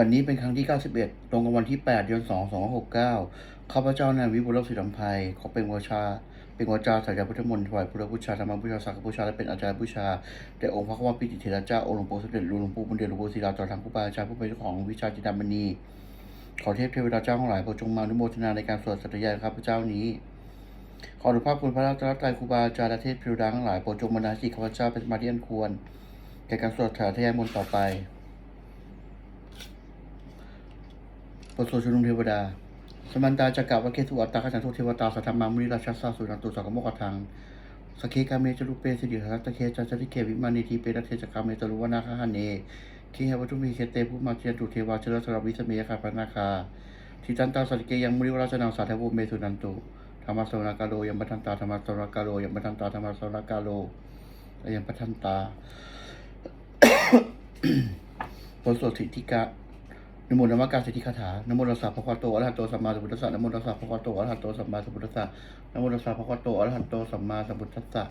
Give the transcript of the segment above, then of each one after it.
วันนี้เป็นครั้งที่ 91 ตรงกับวันที่ 8 เดือน 2 2 6 9 ข้าพเจ้านายวิบุลรศิลำไพขอเป็นวชา เป็นวจาสายาพุทธมนต์ถวายพุทธบูชาธรรมบูชาสังฆบูชาและเป็นอาจารย์บูชาแด่องค์พระคัมภีร์ปิติเถระเจ้าองค์หลวงปู่สมเด็จหลวงปู่บุญเดชหลวงปู่ศิลาต่อทางผู้บาอาจารย์ผู้เป็นเจ้าของวิชาจินดามณี ขอเทพเทวดาเจ้าทั้งหลายโปรดจงมาอนุโมทนาในการสวดสัตยาข้าพเจ้านี้ขออนุภาพคุณพระรัตนตรัยครูบาอาจารย์และเทพเทวดาทั้งหลายโปรดจงมานาสิข้าพเจ้าเป็นมาธิอันควรแก่การสวดถาทยายมนต์ต่อไป บทสวดชุนุมเทวดา สมันตาจักรวะเกสุอัตตาขจันโทเทวตาสัทธมามุนิราชสาสุนันตุสังกโมกทังสเคกาเมจรุเปสิริหัตตะเคจัจริเควิมานิทีเปรตเทจักรเมจรุวนาคหเนคีหวัตุมีเคเตภูมาเจียนตุเทวาเชลสรวิสเมยคาปนาคาทิตันตาสัจเกยังมุนิวราชนังสาธวุเมสุนันตุธรรมสวรากาโลยังปัทันตาธรรมสวรากาโลยังปัทันตาธรรมสวรากาโลยังปัทันตาบทสวดสิทธิกะ นโมนามกาสิทธิคาถานโมตัสสะภะคะวะโตอะระหะโตสัมมาสัมพุทธัสสะนโมตัสสะภะคะวะโตอะระหะโตสัมมาสัมพุทธัสสะนโมตัสสะภะคะวะโตอะระหะโตสัมมาสัมพุทธัสสะ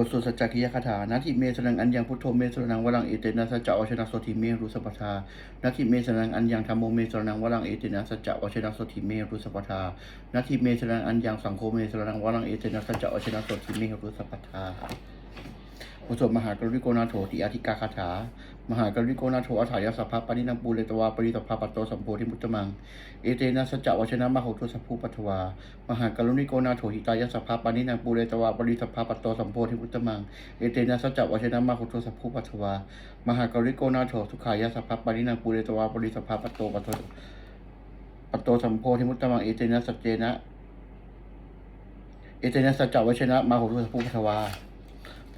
บทสวดสัจจคิยคาถานาทิเมสนังอัญญังพุทโธเมสนังวรังเอเตนะสัจจะวชนะโสติเมรุสัพพทานาทิเมสนังอัญญังธรรมโมเมสนังวรังเอเตนะสัจจะวชนะโสติเมรุสัพพทานาทิเมสนังอัญญังสังโฆเมสนังวรังเอเตนะสัจจะวชนะโสติเมรุสัพพทา บทสมหากรุณิโกนาโถติอาธิกาคาถา มหากรุณิโกนาโถอัฏฐายสัพพะปณินังปูเลตวาปริสัพพะปัตโตสัมโพธิมุตตมัง เอเตนะสัจจวชนะมโหตุสัพพุปัทวา มหากรุณิโกนาโถหิตายสัพพะปณินังปูเลตวาปริสัพพะปัตโตสัมโพธิมุตตมัง เอเตนะสัจจวชนะมโหตุสัพพุปัทวา มหากรุณิโกนาโถสุขายสัพพะปณินังปูเลตวาปริสัพพะปัตโตปัตโตปัตโตสัมโพธิมุตตมัง เอเตนะสัจเจนะ เอเตนะสัจจวชนะมโหตุสัพพุปัทวา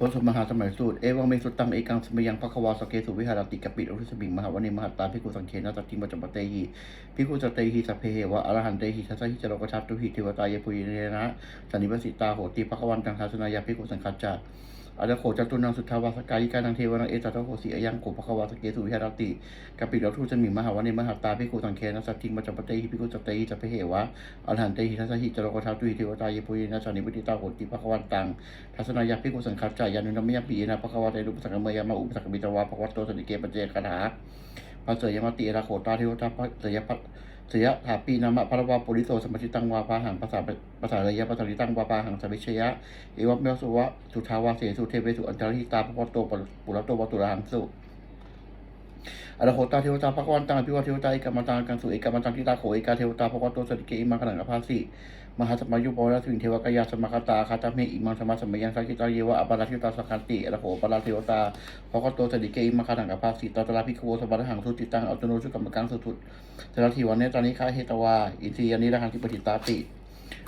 พระสมมหาสมัยสูตร เอวังเมสุตังเอกังสมยังพระควาสเกสุวิหารติกปิอุทิสบิงมหาวันเนมหาตาพิกุสังเคนะตัติมัจจปเตหีพิกุจเตหีสัพเพเหวะอรหันเตหีทัสหิจโรกชัตตุหิเทวตายปุยเนนะสันนิปสิตาโหติพระควันตังทัสนายาพิกุสังคัจจา อรโขจตุนังสุทธาวาสกายิกานังเทวานังเอตัตโหสีอยังโกภควาสเกสุวิหารติกปิลทุสมิมหาวันเนมหาตาพิกุสังเคนะสัตติงมัจจปเตหิพิกุสเตหิสัพเพเหวะอรหันเตหิทัสหิจโรกชัตตุหิเทวตาเยปุยนะสันนิปสิตาโหติพระวันตังทัศนายาพิกุสังคัจจายันุนมิยปีนะภควาเตรุปสังเมยมาอุปสังกมิตวาภควโตสนิเกปเจคาถาพระเสยยมติราโคตาเทวตาพระเสยพั สยถาปีนามะพระวาปุริโสสมชิตังวาพาหังภาษาภาษาเลยะภาษาริตังวาปาหังสวิชยะเอวะเมสุวะสุทาวาเสสุเทเวสุอันตรหิตาภควโตปุระโตวตุระหังสุอรโหตาเทวตาภควันตังอภิวาเทวตาเอกามตังกังสุเอกามตังทิตาโขเอกาเทวตาภควโตสติเกอิมังขนังอภาสิ มหาสมัยยุปวะสิงเทวกายาสมคตาคาตาเมอิมังสมาสมัยยังสักิตาเยวะอปาราทิตาสคันติอรโหปาราเทวตาภควโตสติเกอิมังขนังอภาสิตตตระพิกโวสบัตหังสุติตังอัตโนชุกรรมกังสุทุตสารทีวันเนตานิคาเฮตวาอินทรียานิรังทิปติตาติ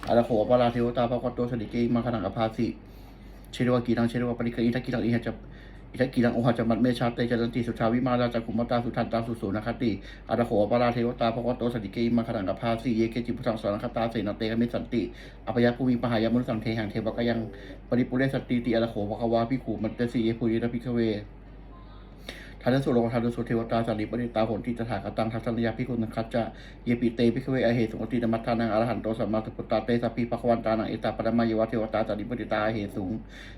อรโหปาราเทวตาภควโตสติเกอิมังขนังอภาสิเชรวกีรังเชรวปริกอิทักกิรังอิหะจะ อิทักกีรังโอหะจมัตเมชาเตจันติสุชาวิมาราจักขุมตาสุทันตาสุสุนคติอาตโหปาราเทวตาภควโตสติเกมังคังกภาสีเยเกจิพุทธังสรณคตาเสนาเตกมิสันติอภยภูมิปหายมุนสังเทหังเทวกยังปริปุเรสติติอาตโหภควาพิขุมันเตสีเยภูริระพิกเว ทันสุโลทันสุเทวตาสันนิปริตาโหนติตถาคตังทัศนยาพิคุณคัจจะเยปิเตพิกเวอเหสุงตินมัทานังอรหันโตสัมมาสัมพุทธาเตสัพพิภควันตานังเอตาปรมายวะเทวตาสันนิปริตาเหสุง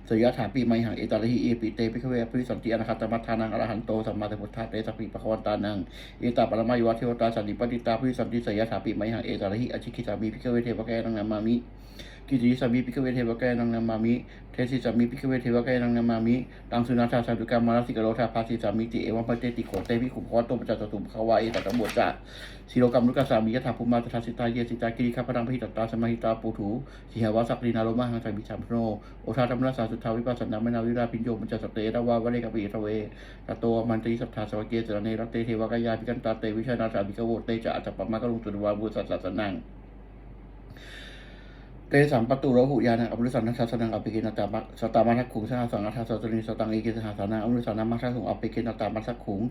สยถาปีไมหังเอตาลหิเอปิเตพิกเวอภิสันติอนาคตมัทธานังอรหันโตสัมมาสัมพุทธาเตสัพพิภควันตานังเอตาปรมายวะเทวตาสันนิปริตาภิสันติสยถาปีไมหังเอตาลหิอชิคิสามีพิกเวเทวแกนังนามามิ กิติสามีพิกเวเทวแกนังนามามิ เทสิสามีพิกเวเทวแกนังนามามิตังสุนาธาสาธุกรรมมาลสิกโรธาภาสิสามิติเอวังพเตติโขเตวิขุพวัตโตปจัตตุมภาวะเอตัตตบวจะสิโลกรรมลุกสามียถาภูมาตถาสิตาเยสิตากิริคาพรังพิตตาสมาหิตาปูถูสิหวาสักลีนาโลมาหังไสมิชามโนโอทาธรรมนาสาสุทธาวิปัสสนาเมนาวิราปิญโยมัจจสเตระวาวะเลกปิเอทเวตโตมันติสัทธาสวเกสรเนรัตเตเทวกายาพิกันตาเตวิชานาสามิกโวเตจะอัตตปมะกะลุงตุนวาบุสัสสนัง เตสัมปตุโรหุยานังอภิสันนัสสนังอภิกินตามัสตามัทักขุงสหสังอัฏฐสตริสตังเอกิสหสานังอนุสานามัทักขุงอภิกินตามัทักขุง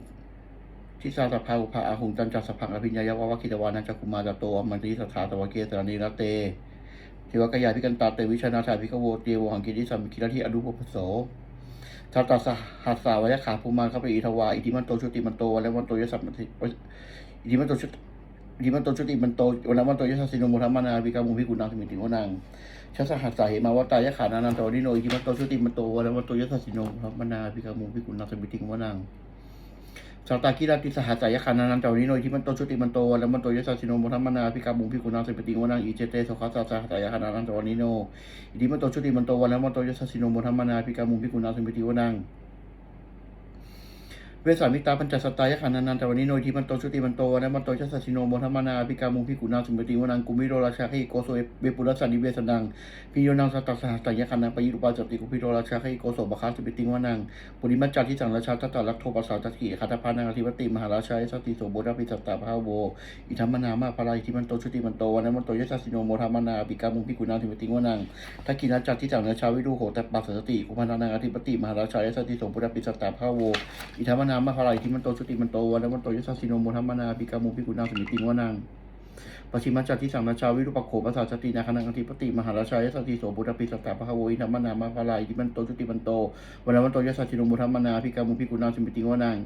ทิสาสภาอุภาอาหุงจันจัสพังอภิญญายาวะคิตวานัจักขุมาจโตอมันติสถาตวะเกสรณีรเตเทวกายาพิกันตาเตวิชนาสาภิกโวเตวหังกิริสัมกิรทิอนุปปโสทัตตาสหัสสาวยขาภูมาเข้าไปอิทวาอิทิมันโตชุติมันโตและวันโตยสัมมติอิทิมันโตชุติ ดิมันโตชุติมันโตวันนั้นมันโตยสัสสิโนมุธรรมานาวิกามุพิกุณังสมิติโนนังชัสหัสสาเหมาวัตตายะขานานันโตนิโนอิมันโตชุติมันโตวันนั้นมันโตยสัสสิโนมุธรรมานาวิกามุพิกุณังสมิติโนนังสัตตากิราติสหัสสายคานานันตาวิโนทิมันโตชุติมันโตวันแล้วมันโตยสัสสิโนมุทัมมนาพิกามุงพิกุณาสิปติวนังอิเจเตสุขัสสะสหัสสายคานานันตาวิโนอิทิมันโตชุติมันโตวันแล้วมันโตยสัสสิโนมุทัมมนาพิกามุงพิกุณาสิปติวนัง เวสามิตาปัญจสตายขันนันตวันนี้โนยทิมันโตชุติมันโตวันมันโตชัสสชิโนโมทัมมนาพิกามุงพิกุณาสุมปติวนังกุมิโรราชาคิโกโซเบปุรัสสันิเวสนังพิโยนังสตัสหัสตายขันนังปยุปาจติกุพิโรราชาคิโกโซบคาสมปติวนังปุริมัจจาทิสังราชาตตาลักโทปัสสาตถิขัตพานังอธิปติมหาราชาสติโสโบราปิสัตตาภาโวอิทัมมนามาภารายทิมันโตชุติมันโตวันมันโตยัสสชิโนโมทัมมนาพิกามุงพิกุณาสมปติวนังทักกินัจจาทิสังราชาวิรุโหตปัสสติกุพันนังอธิปติมหาราชาสติโสโบราปิสัตตาภาโวอิทัมมนามาภารายที่มันโตชุติมันโตวันแล้วมันโตยสัสสิโนโมทัมมนาปิกามุปิกุณาสมิติงวนังปชิมัจจที่สังนาชาวิรุปโขภาษาสตินาคนังอธิปติมหาราชายสติโสบุตรปิสตตาภะโวอิทัมมนามาภารายที่มันโตชุติมันโตวันแล้วมันโตยสัสสิโนโมทัมมนาปิกามุปิกุณาสมิติงวนัง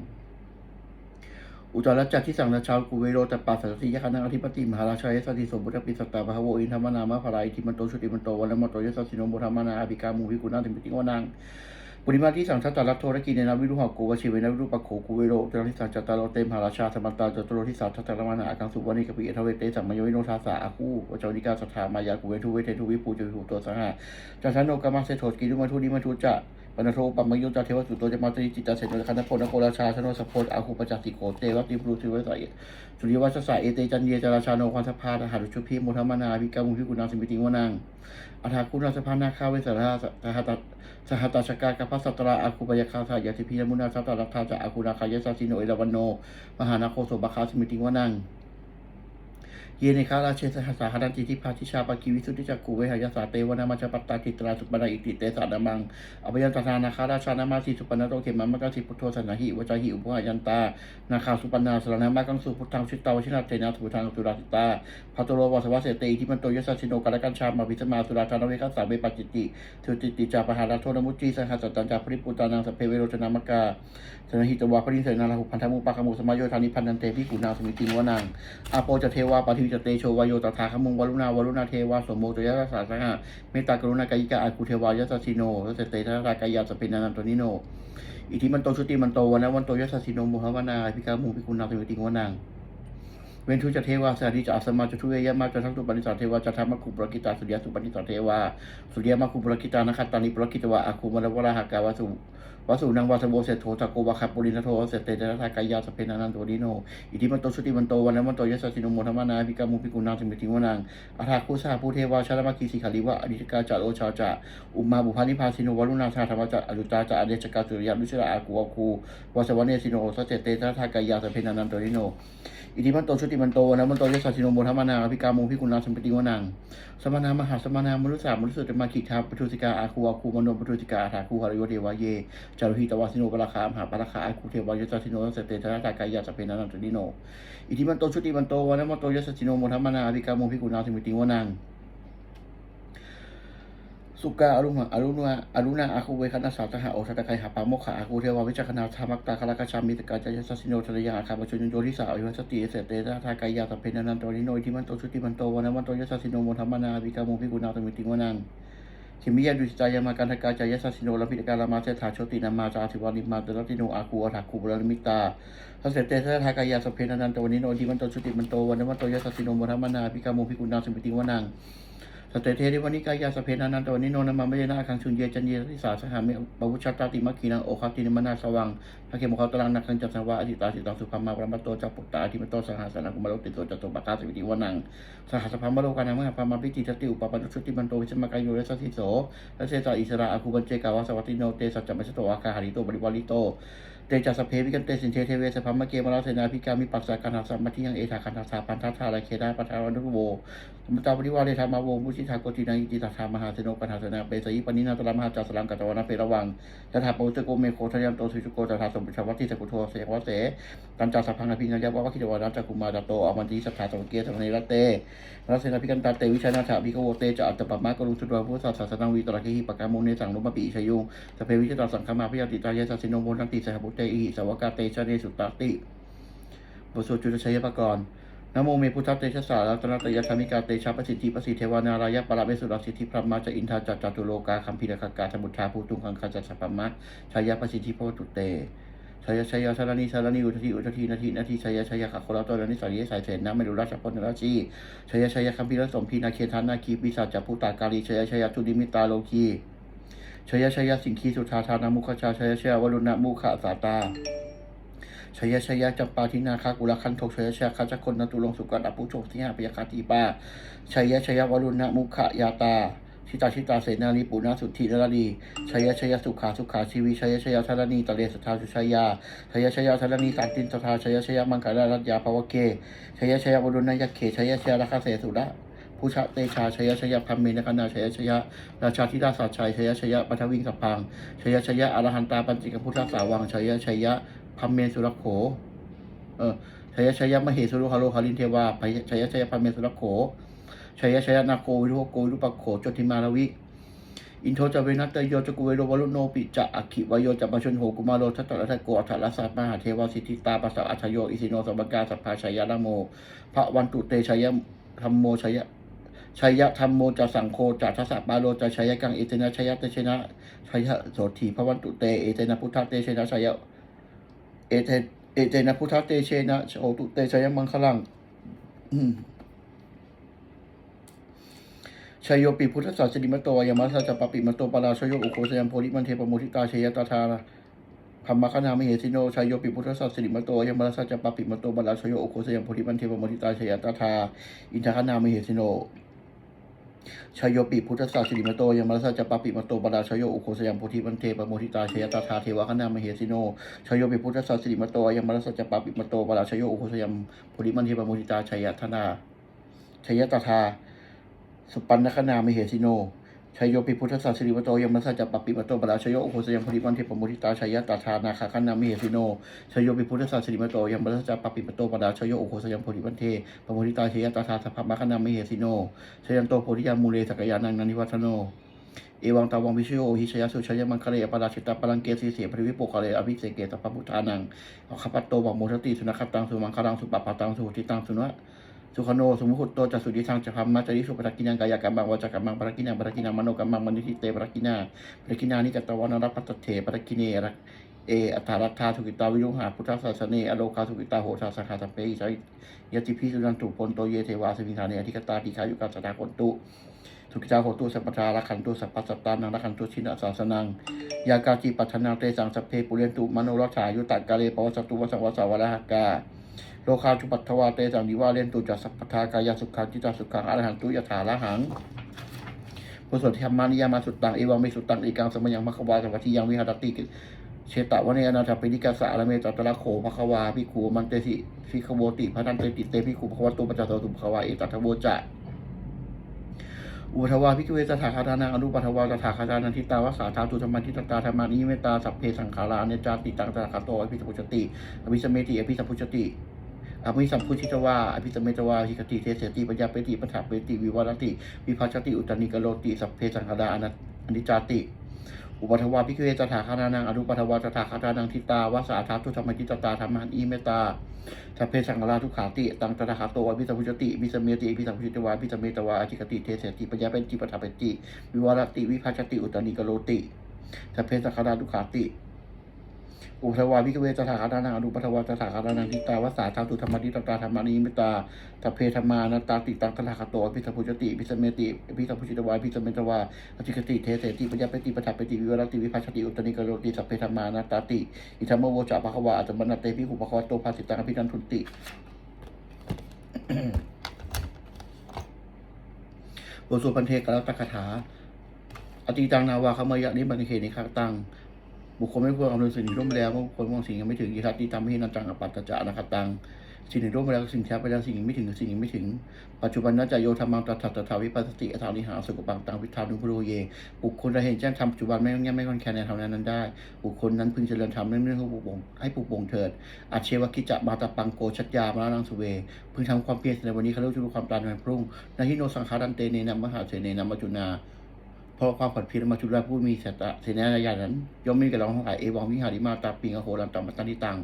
อุตรจักที่สั่งนาชาวกุเวโรตปัสสติยคนังอธิปติมหาราชายสติโสบุตรปิสตตาภะโวอิทัมมนามาภารายที่มันโตชุติมันโตวันแล้วมันโตยสัสสิโนโมทัมมนาปิกามุปิกุณาสมิติวนัง ปุริมาที่สังชัตตารับโทรกินในนาวิรุหะโกวชิเวนาวิรุปะโขกูเวโรจาริสาจัตตาโรเตมหาราชาสมัตตาจตุโรทิสาทัตตามานาอากังสุวรรณิกปิเอทเวเตสัมมโยวิโนทาสาอาคูวจาริกาสถามายากุเวทุเวเททุวิปูจุหุตัวสังหะจันทโนกามาเสโทกิรุมาทุดิมาทุจะ ปนโทปัมมยุจาเทวสุตโตจะมาตริจิตตาเสนคันธโพนโคราชาชโนสโพอาคูปจักติโกเตวัติปรุสิวสายสุริวัชสายเอเตจันเยจราชาโนควันสภาทหารุชุพีมุทัมานาภิกามุพิกุณาสิมิติวนังอาทาคุณาสภานาคาเวสราสหัตสหัตชกากพัสตราอาคูปยคาสายติพิยมุนาสัตตรัตถาจะอาคูนาคายสาสิโนเอราวันโน มหานาโคโสบคาสมิติวนัง เยเนคาราเชสหัสหดันติทิพาทิชาปากิวิสุทธิจักกุเวหายาสาเตวนามาจปัตตาติตราสุปนาอิติเตสานามังอภยันตานาคาราชานามาสีสุปนาโตเขมัมมะกัสิพุทโธสันหิวจาหิอุปหายันตา นาคาสุปนาสรนามากังสุพุทธังชิตตาวชินาเตนะสุพุทธังสุราสิตาพัตโรวาสวะเสเตอิทิมันโตยสัสสิโนกาลกันชามาวิสมาสุราชานเวคัสสาเวปัจจิติทุติติจาปหาราโทนมุจีสหัสตันจาปริปุตานังสพเพเวโรชนามกาสนหิตวาปริเสนาลาหุพันธมุปะขมุสมาโยธานิพันนันเตพิกุณาสมิติวนังอาโปจะเทวาปฏิจเตโชวายโยตถาคมุงวรุณาวรุณาเทวาสมโมตยะสาสหะเมตตากรุณากายิกาอากุเทวายัสสิโนยสเตทะรากายาสเปนานันตนิโนอิทิมันโตชุติมันโตวันนะวันโตยัสสิโนมุหวนาพิกามุพิกุณาสมิติงวนัง เวนทุจะเทวาสาธิจะอาสมาจะทุเวยมาจะทั้งตุปนิสาเทวาจะธรรมคุปรกิตาสุริยสุปนิสาเทวาสุริยมาคุปรกิตานะคัตตานิปรกิตวะอาคุมะวราหากาวาสุวสุนังวาสโบเสโทจักโกวะคัปปุรินโทเสเตเตระทากายาสเพนันันโตดิโนอิทิมันโตชุติมันโตวันนันมันโตยะสัสสิโนโมธรรมนาภิกามุภิกุณาสมิติวนังอาทาคุสาภูเทวาชาลมาคีสิขาลิวะอดิกาจาโอชาจะอุมาบุพานิพาสิโนวรุณาชาธรรมจะอรุตาจะอเดชกาสุริยาลุชระอากูวคูวาสวเนสิโนสเตเตระทากายาสเพนันันโตดิโนอิทิมันโตชุติมันโตนะมันโตยศชินโนโมทัมมานาภิกามุพิกุณาสัมปติวนังสมานามหาสมานามรุษย์สามรุษจะมาขิทาปทุสิกาอาคูอาคูมโนปทุสิกาอาถาคูหารโยเทวาเยจารุหิตวาสิโนปราคามหาปราคาอาคูเทวายสัสสิโนสเตตระตากายาสเพนันตริโนอิทิมันโตชุติมันโตวันมันโตยศชินโนโมทัมมานาภิกามุพิกุณาสัมปติวนัง สุกาอรุณะอรุณะอรุณะอาคูเวคณะสาตหะโอทัตไคหาปาโมขะอาคูเทวาวิจักนาธรรมักตาคาลากชามิตกาจายสัสสิโนทรยาอาคาปชุนโยทิสาอวิวัสติเสตเตตาทากายาสัพเพนันตริโนทิมันโตชุติมันโตวันวันโตยสัสสิโนโมทัมมนาวิกาโมพิกุณาตมิติวนังขิมิยาดุสิตายามากันทกาจายสัสสิโนลพิตกาลามาเสถาโชตินามาจาธิวานิมาตรติโนอาคูอัฏคูบรมิตาทัสเสเตตาทากายาสัพเพนันตริโนทิมันโตชุติมันโตวันวันโตยสัสสิโนโมทัมมนาวิกาโมพิกุณาตมิติวนัง สเตเทริวันิกายาสเพนานันตวันิโนนามาเมยนาคังชุนเยจันเยทิสาสหามิบาวุชตาติมัคคีนังโอคาตินิมนาสวังพระเขมขอตรังนักขังจัตสังวาอธิตาสิตังสุภามาปรมัตโตจักปุตตาอธิมโตสหาสนากุมารติโตจัตโตปะกาสวิติวนังสหสภามโลกานังมหาปามาพิติสติอุปปันชุติมันโตวิสมกายโยยสัสสิโสและเสตาอิสระอคูบัญเจกาวาสวัติโนเตสัจจมัสโตอาคาหาริโตบริวาริโต เตจัสเพวิกันเตสินเทเทเวสพัมมะเกมาราเสนาพิกามิปัสสะกันหาสัมมัติยังเอธาคันธาสาพันธาธาลเคดาปัทาวันุโวธรรมตาปริวาเรธรรมาโวมุชิทาโกตินังอิจิตาธามหาเสโนปัญหาเสนาเปสยิปนินาตระมหาจัสลังกัตวนาเพระวังยะถาปุจโกเมโคทยันโตสุจุโกตถาสมุชวัติสกุโทเสวะเสตันจัสพังอภิญญาวะคิจวารัจกุมาดาโตอมันติสัทธาสมเกียสมเนรเตรัสเสนาพิกันตาเตวิชานาถาภิกโวเตจะอัตตปะมะกรุสุตวะพุทธศาสนาวิตระกิหิปกามุเนสังนุมปิอิชยุงสเพวิจตาสังฆมาพยาติตายะสัสสิโนโมนันติสหบุตเตอิสวกาเตชะเนสุตตติบทสวดจุลชัยปกรณ์นโมเมพุทธเตชะสารัตนตยธรรมิกาเตชะประสิทธิประสิทธิเทวานารายะปราเมสุรสิทธิพระมาจะอินทาจัตจตุโลกาคัมพิรคกาสมุทาภูตุงคังคาจัสสะพมะชายะประสิทธิพระตุเตสชยชยสารนีสารนีอุทธิอุทธินาทีนาทีชยชยขักโคลาตัวนนิสารีสายเสนนะไม่รู้ราชพลนราชีชยชยคัมภีรสมพีนาเคทานนาคีปิศาจจัพุตากาลีชยชยทุดิมิตาโลกี ชยชยสิงคีสุธาธานามุขชาชยชยวรุณมุขสาตาชยชยจำปาทินาคากุลคันโทชยชยคาจคนนตุลงสุกัดอปุโชคที่ห้าพยาคาตีปาชยชยวรุณมุขยาตาชิตาชิตาเสนาลีปุณาสุทธินรดีชยชยสุขาสุขาชีวีชยชยธารณีตะเลสทธาสุชยาชยชยธารณีสันตินสทธาชยชยมังคลารัตยาภวเกชยชยวรุณยเขชยชยราคเสสุระ ผู้ชะเตชาชยชยพัมเมนคนาชยชยราชาธิดาสัจชัยชยชยปัทวิงสัพังชยชยอรหันตาปัญจิกพุทธสาวังชยชยพัมเมสุรโขเออชยชยมเหสุรุฮาโลฮารินเทวาพยชยชยพัมเมสุรโขชยชยนาโกวิรุโกวิรุปโขจติมาลวิอินโทจะเวนัตเตโยจะกุเวโรวรุโนปิจะอคิวโยจะมาชนโหกุมาโรทัตตะรัตโกอัฏฐรัสสะมหาเทวสิทธิตาปัสสะอัชโยอิสิโนสัมกาสัพพาชัยยะนโมพระวันตุเตชัยยะธรรมโมชัยยะ ชัยยะธรรมโมจะสังโฆจะทัสะปาโลจะชัยยะกังเอเตนะชัยยะเตชนะชัยยะโสถีพระวันตุเตเอเตนะพุทธเตชนะชัยยะเอเตเอเตนะพุทธเตเชนะโอตุเตชัยยะมังคลังชยโยปิพุทธศาสนิมโตยามัสสะจปปิมโตปาราชโยอุโคสยามโพธิมันเทปโมทิตาชยตาธาธรรมคณามเหสิโนชยโยปิพุทธศาสนิมโตยมัสสะจปปิมโตปาราชโยอุโคสยามโพธิมันเทปโมทิตาชยตาธาอินทคณามเหสิโน ชยโยปิพุทธศาสิริมโตยมัสาจปปิมโตปาราชโยอุโคสยามโพธิมันเทปโมทิตาชยตาธาเทวคณามเหสิโนชยโยปิพุทธศาสิริมโตยมัสาจปปิมโตปาราชโยอุโคสยามโพธิมันเทปโมทิตาชยธนาชยตาธาสุปันนคณามเหสิโน ชยโยปิพุทธศาสนิวโตยมัสสะจัปปปิปโตปราชโยโอโคสยามพริวันเทปโมทิตาชัยะตาชานาคาคนนามิเหสิโนชยโยปิพุทธศาสนิวโตยมัสสะจัปปปิปโตปราชโยโอโคสยามพริวันเทปโมทิตาชัยะตาชาสัพพมะคนนามิเหสิโนชยันโตโพธิยามูเลสกยานังนันิวัฒโนเอวังตาวังวิชโยหิชยสุชยมังคะเลปราชิตาปรังเกสีเสียปริวิปคะเลอภิเสเกตปพุทธานังอคปัตโตบังโมทติสุนัขตังสุมังคลังสุปปะตังสุทิตังสุนะ สุขโนสมุหุตโตจัสุดิทางจะพมมาจริสุปรักินังกายกรรมังวาจากรรมังปรักินังปรักินังมโนกรรมังมณิทิเตปรักินาปรักินานิจตวานรัปตเถปรักิเนระเออัฏฐารัตถาทุกิตาวิรุหาพุทธศาสเนอโลกาทุกิตาโหชาสังฆาสัมเปอิสยติพิสุนันตุปนโตเยเทวาสมิธาเนอธิกตาติขายุกาสตาคนตุทุกิตาโหตุสัพพทารักขันตุสัพพสัตตานังรักขันตุชินะศาสนังยากาจิปัฏนาเตสังสัพเพปุเรนตุมโนรัชายุตักกาเลปวัสตุวสังวสาวระหกา โลคาจุปัตถวาเตสังนิวาเรนตุจัสสัพพทากายสุขังจิตาสุขังอรหันตุยถาละหังพุทธธรรมานิยามาสุตตังเอวังเมสุตตังเอกังสมัยังมัคควาสัมปทิยังวิหารติกิเชตะวะเนนาถปินิกาสะอรเมตตะละโขภควาพิคูมันเตสิฟิคโวติพระนันเตติเตพิคูภควตุปัจจโตตุภควาเอตัทโวจะอุปทวาพิกเวตถาคาทานังอนุปัทวาตถาคาทานันทิตาวสาธาตุธรรมันทิตตาธรรมานิเมตตาสัพเพสังขาราเนจาติตังตาคาโตอภิสัมพุชติอภิสเมติอภิสัมพุชติ อภิสัมพุชิตวาอภิสมเมตวาหิกติเทเสติปัญญาเปติปัฏฐาเปติวิวารติวิภัชติอุตตนิกโลติสัพเพสังคดาอนันติจจาติ อุปัทวาพิกเวตถาคานานังอนุปัทวาตถาคานานังทิตาวาสาธาตุธรรมทิตตาธรรมันอีเมตตาสัพเพสังฆราทุกขาติตังตถาคาโตอภิสัมพุชติวิสมเมติอภิสัมพุชิตวาอภิสมเมตวาอธิกติเทเสติปัญญาเปติปัฏฐาเปติวิวารติวิภัชติอุตตนิกโลติสัพเพสังฆราทุกขาติ อุปทวาพิกเวตถาคานานังอนุปัทวาตถาคานานังทิตาวาสาธาตุธรรมทิตตาธรรมานิมิตาสัพเพธรรมานาตาติตังตถาคาโตอภิสัมพุชติพิสมเมติอภิสัมพุชิตวาอภิสัมเมตวาอธิกติเทเสติปัญญาเปติปทัปปติวิวรติวิภัชชติอุตตนิกโรติสัพเพธรรมานาตาติอิธรรมโวจะภควาอัตมนาเตพิหุภควโตภาสิตังอภินันทุนติบทสวดพันเทกรัตคาถาอติตังนาวาคามายะนิบันเขนิคาตัง บุคคลไม่ควรอำนวยสิ่งที่ร่วมแล้วบุคคลมองสิ่งยังไม่ถึงอิทัตติตามให้นันจังอปัตตจะนะครับตังสิ่งที่ร่วมไปแล้วสิ่งที่ไปแล้วสิ่งยังไม่ถึงสิ่งยังไม่ถึง ปัจจุบันนัจโยธรรมังตัตถะตถาวิปัสสติอัตถานิหาสุกปังตังวิทานุพโรเย บุคคลจะเห็นแจ้งธรรมปัจจุบันไม่ต้องแง่ไม่ค่อนแคลนในธรรมนั้นได้ บุคคลนั้นพึงเจริญธรรมเรื่องเรื่องให้ปลูกบ่งให้ปลูกบ่งเถิดอาเชวกิจจะบาตปังโกชัจยามาลังสุเว พึงทำความเพียรในวันนี้เขาเรียกว่าความตายในวันพรุ่งนาทิโนสังขารันเตเนนัมมหาเสเนนัมมจุนา เพราะความผัดเพียรมาจุฬาผู้มีสัตเสนาญาณนั้นย่อมมีกับเราทั้งหลายเอวังวิหาริมาตาปิงอโหรันตัมปตันติตัง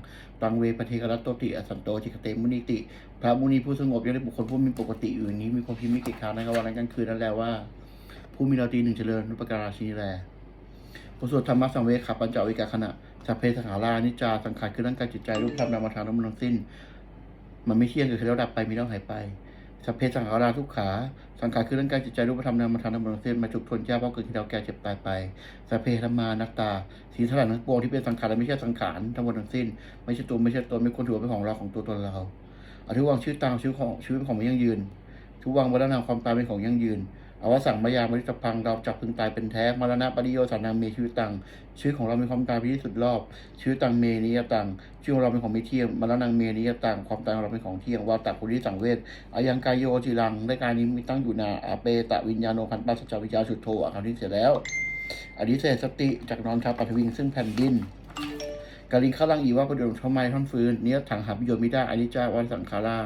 ตังเวปเทกรัตโตติอสันโตจิกเตมุนิติ พระมุนีผู้สงบยังได้บุคคลผู้มีปกติอยู่นี้มีความพิมพ์ไม่เกิดขาในกวันและกลางคืนนั่นและว่า ผู้มีเราตีหนึ่งเจริญนุปการาชินีแลบทสวดธรรมะสังเวชขับปัญจวิกาขณะสัพเพสขารานิจจาสังขารคือร่างกายจิตใจรูปธรรมนามธรรมทั้งหมดทั้งสิ้น มันไม่เที่ยงเกิดขึ้นแล้วดับไปมีแล้วหายไป สัพเพสังขาราทุกขา สังขารคือร่างกายจิตใจรูปธรรมนามธรรมทั้งหมดทั้งสิ้นมาจุกทนยากเพราะเกิดที่เราแก่เจ็บตายไป สัพเพธรรมานัตตาสีสลันทั้งปวงที่เป็นสังขารและไม่ใช่สังขารทั้งหมดทั้งสิ้น ไม่ใช่ตัวไม่ใช่ตนไม่ควรถือเป็นของเราของตัวตนเราอธิวังชื่อตามชื่อของชีวิตเป็นของมันยั่งยืนทุกวังวัฒนามความตายเป็นของยั่งยืน อวสังมายามริตพังเราจับพึงตายเป็นแท้มรณะปริโยสานาเมชีวิตังชีวิตของเรามีความตายเป็นที่สุดรอบชีวิตังเมนิยตังชีวิตของเราเป็นของม่เที่ยงมรณะเมนิยตังความตายของเราเป็นของเที่ยงวาตักุริสังเวชอายังกายโยจิรังได้การนี้มีตั้งอยู่นาอาเปตะวิญญาโนพันปัสจวิญญาสุดโทอะคำที่เสร็จแล้วอดิเศษสติจากนอนชาวปัทวิงซึ่งแผ่นดินกาลิงข้าลังอีว่าประโยชน์ทำไมท่อนฟืนเนี้ยถังหาประโยชน์ไม่ได้อนิจจาวันสังขารา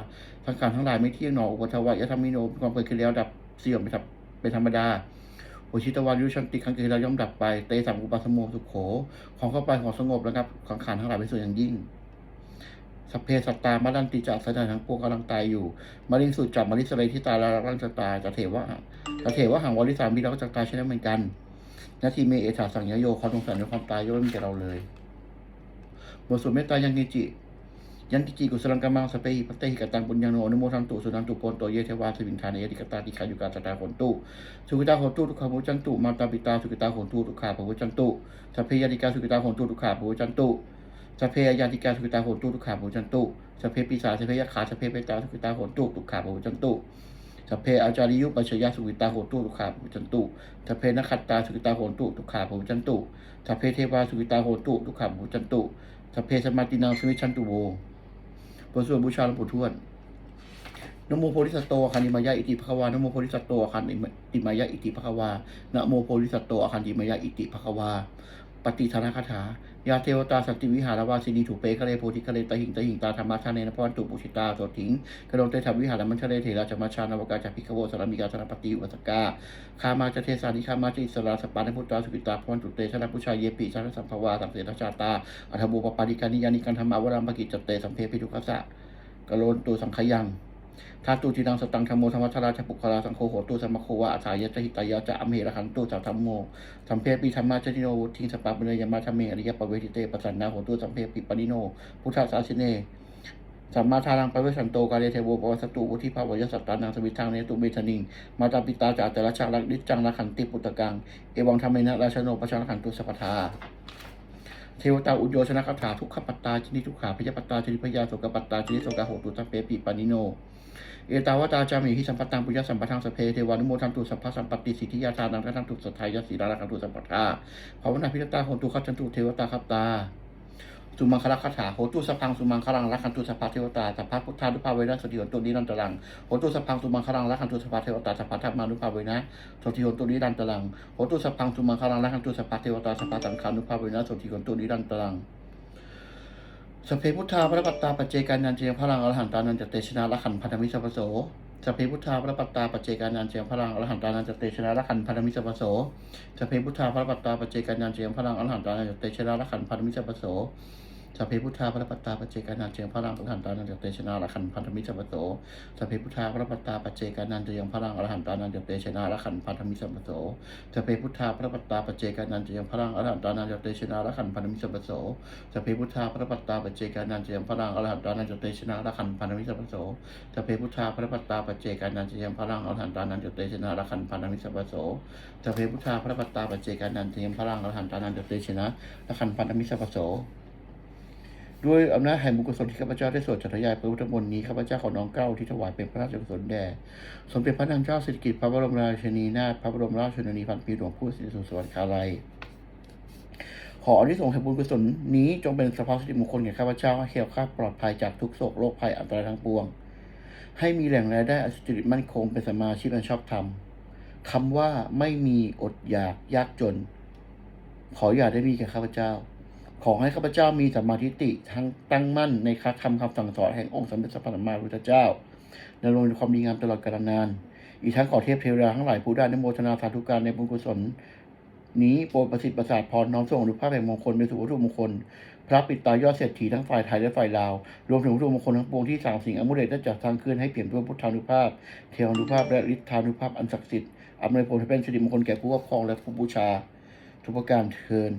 สังขารทั้งหลายไม่เที่ยงหนออุปทวายะธรรมิโนมีความเกิดขึ้นแล้วดับเสื่อมไปทับ เป็นธรรมดาโอชิตวายุชันติครั้งเกิดขึ้นแล้วย่อมดับไป เตสังอุปาสโมสุขโข ของเข้าไปของสงบแล้วครับสังขารทั้งหลายเป็นส่วนอย่างยิ่งสัพเพสัตตามาดันติจักสันทั้งปวงกำลังตายอยู่ มาริสุดจับมาริสเลที่ตายแล้วร่างจะตายจะเทว่าจะเทว่าหางวาริสามีเราก็จะตายเช่นนั้นเหมือนกันนาทีเมเอถาสังยโยความสงสารในความตายย่อมม่มีแก่เราเลยบทสวดเมตตายังกิจิ ยันติจิกุสลังกามังสเปหิปัตเตหิกตังปุญญาโนอนุโมทันตุสุนันตุโปนโตเยเทวาสวินทานเยติกตาติขายุกาสตาโหนตุสุกิตาโหนตุทุกขาภูจันตุมาตาปิตาสุกิตาโหนตุทุกขาภูจันตุสัพเพยติกาสุกิตาโหนตุทุกขาภูจันตุสัพเพยติกาสุกิตาโหนตุทุกขาภูจันตุสัพเพปิสาสัพเพยขาสัพเพเปตาสุกิตาโหนตุทุกขาภูจันตุสัพเพอาจาริยุปัชยสุกิตาโหตุทุกขาภูจันตุสัพเพนักขัตตาสุกิตาโหตุทุกขาภูจันตุสัพเพเทวาสุกิตาโหตุทุกขาภูจันตุสัพเพสมาตินังสวิชันตุโว บทสวนบูชาหลวงปู่ทวดนโมโพธิสัตโตอคันติมายะอิติภควานโมโพธิสัตโตอคันติมายะอิติภควานโมโพธิสัตโตอคันติมายะอิติภควา ปฏิทานคาถายาเทวตาสันติวิหารวาสินีถูเปคะเลโพธิคะเลตหิงตหิงตาธรรมะทานเนนพวันตุปุชิตาโสถิงกระดงเตถวิหารมัญชเลเถระจัมมาชานวกาจัพิกโวสารมิกาธนปฏิอุสกาคามาจเทสานิคามาจิสราสปานพุตตาสุปิตาพวันตุเตชนะพุชายเยปิชนะสัมภวาสัมเสนชาตาอัฐบุปปาริกานิยานิกันธรรมาวรัมปกิจจเตสัมเพปิทุกัสสะกโลนตูสังขยัง ทาตูจินังสตังธรรมโมธรรมชราชปุคลาสังโฆโหตุสัมมโควะอาสายะจหิตายะจะอเมระคันตุสัมธรรมโมสัมเพปิธรรมะจติโนวุทิงสปาปเนยมาธรรมเมอริยปเวทิเตปสันนาโหตุสัมเพปิปนิโน พุทธสาสิเนสัมมาทารังปเวสันโตกาเลเทโวปวัสตุวุธิภาวยสัตตานังสวิทังเนตุเมธนิง มาตาปิตาจาต่ละชาลักดิจังละขันติปุตตกัง เอวังธรรมเมนะราชโนปชาขันตุสัพทาเทวตาอุโยชนะคาถาทุกขปัตตาชนิทุกขาพยาปัตตาชนิพยาโสกปัตตาชนิโสกาโหตุสัพเพปิปานิโน เอตาวตาจามิหิสัมปตังปุญญสัมปทังสเพเทวานุโมทันตุสัพพสัมปติสิทธิยาทานังทันตุสัทธายสีราคันตุสัมปทาภาวนาพิรตาโหตุขัจันตุเทวตาคัปตาสุมังคลคาถาโหตุสพังสุมังคลังรักขันตุสัพพะเทวตาสัพพะพุทธานุภาเวนะสติโหตุนิรันตรังโหตุสพังสุมังคลังรักขันตุสัพพะเทวตาสัพพะธรรมานุภาเวนะสติโหตุนิรันตรังโหตุสพังสุมังคลังรักขันตุสัพพะเทวตาสัพพะสังฆานุภาเวนะสติโหตุนิรันตรัง สพเพพุทธาพระปัตตาปัจเจกานันเจียงพลังอรหันตานันจเตชนะละขันพันธมิสัพโสสพเพพุทธาพระปัตตาปัจเจกานันเจียงพลังอรหันตานันจเตชนะละขันพันธมิสัพโสสพเพพุทธาพระปัตตาปัจเจกานันเจียงพลังอรหันตานันจเตชนะละขันพันธมิสัพโส สัพเพพุทธาพระปัตตาปเจกานันเจียงพลังอรหันตานันจเตชนะละขันพันธมิสัพพโสสัพเพพุทธาพระปัตตาปเจกานันเจียงพลังอรหันตานันจเตชนะละขันพันธมิสัพพโสสพเพพุทธาพระปัตตาปัจเจกานันเจียงพลังอรหันตานันจเตชนะละขันพันธมิสัพพโสสัพเพพุทธาพระปัตตาปเจกานันเจียมพลังอรหันตานันจเตชนะละขันพันธมิสัพพโสสัพเพพุทธาพระปัตตาปเจกานันเจียมพลังอรหันตานันจเตชนะละขันพันธมิสัพพโสสัพเพพุทธาพระปัตตาปเจกานันเจียมพลังอรหันตานันจเตชนะละขันพันธมิสัพพโส ด้วยอำนาจแห่งบุญกุศลที่ข้าพเจ้าได้สวดจัตยายพระพุทธมนต์นี้ข้าพเจ้าขอน้อมเก้าที่ถวายเป็นพระราชกุศลแด่สมเด็จพระนางเจ้าสิริกิติ์พระบรมราชินีนาถพระบรมราชชนนีพันปีหลวงผู้สิริสุสวัสดิ์คาลัยขออนิสงส์แห่งบุญกุศลนี้จงเป็นสภาพสิริมงคลแก่ข้าพเจ้าให้เขียวคลาปลอดภัยจากทุกโศกโรคภัยอันตรายทั้งปวง ให้มีแหล่งรายได้อัศจริตมั่นคงเป็นสมมาชีพอันชอบธรรมคำว่าไม่มีอดอยากยากจน ขออย่าได้มีแก่ข้าพเจ้า ขอให้ข้าพเจ้ามีสัมมาทิฏฐิทั้งตั้งมั่นในคำคำคำสั่งสอนแห่งองค์สมเด็จพระสัมมาสัมพุทธเจ้าดำรงในความดีงามตลอดกาลนาน อีกทั้งขอเทพเทวดาทั้งหลายผู้ได้อนโมทนาสาธุการในบุญกุศล นี้โปรดประสิทธิ์ประสาทพรน้อมส่งอนุภาพแห่งมงคลไปสู่วัตถุมงคล พระปิดตายอดเศรษฐีทั้งฝ่ายไทยและฝ่ายลาว รวมถึงวัตถุมงคลทั้งปวงที่สามสิ่งอมุเลตได้จัดสร้างขึ้นให้เปลี่ยนด้วยพุทธานุภาพ เทวานุภาพและฤทธานุภาพอันศักดิ์สิทธิ์อำนวยผลให้เป็นสิริมงคลแก่ผู้ครอบครองและผู้บูชา ทุกประการเทิน